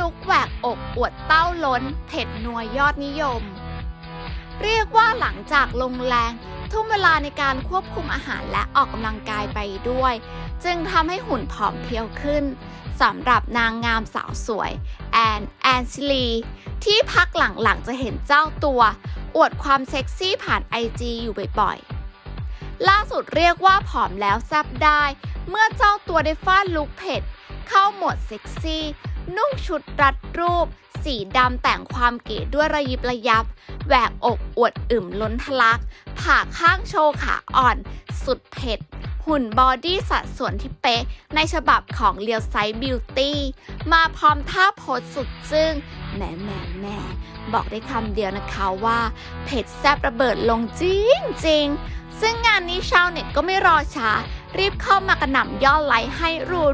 ลุกแหวกอกอวดเต้าล้น เผ็ดนัวยอดนิยม เรียกว่าหลังจากลงแรง ทุ่มเวลาในการควบคุมอาหารและออกกำลังกายไปด้วย จึงทำให้หุ่นผอมเพรียวขึ้นสำหรับนางงามสาวสวย แอนแอนซิลี ที่พักหลังๆจะเห็นเจ้าตัว อวดความเซ็กซี่ผ่านไอจีอยู่บ่อยๆ ล่าสุดเรียกว่าผอมแล้วแซบได้ เมื่อเจ้าตัวได้ฟาดลุคเผ็ด เข้าหมดเซ็กซี่ นุ่งชุดรัดรูป สีดำแต่งความเก๋ด้วยระยิบระยับ แหวกอกอวดอึมล้นทะลัก ผ่าข้างโชว์ขาอ่อน สุดเผ็ด หุ่นบอดี้สัดส่วนที่เป๊ะ ในฉบับของเลียวไซบิวตี้ มาพร้อมท่าโพสสุดจึง้งแหม่แหม่แหม่บอกได้คำเดียวนะคะว่าเผ็ดแซบระเบิดลงจริงจริงซึ่งงานนี้ชาวเน็ตก็ไม่รอช้า รีบเข้ามากระหน่ำย่อไลค์ให้รัว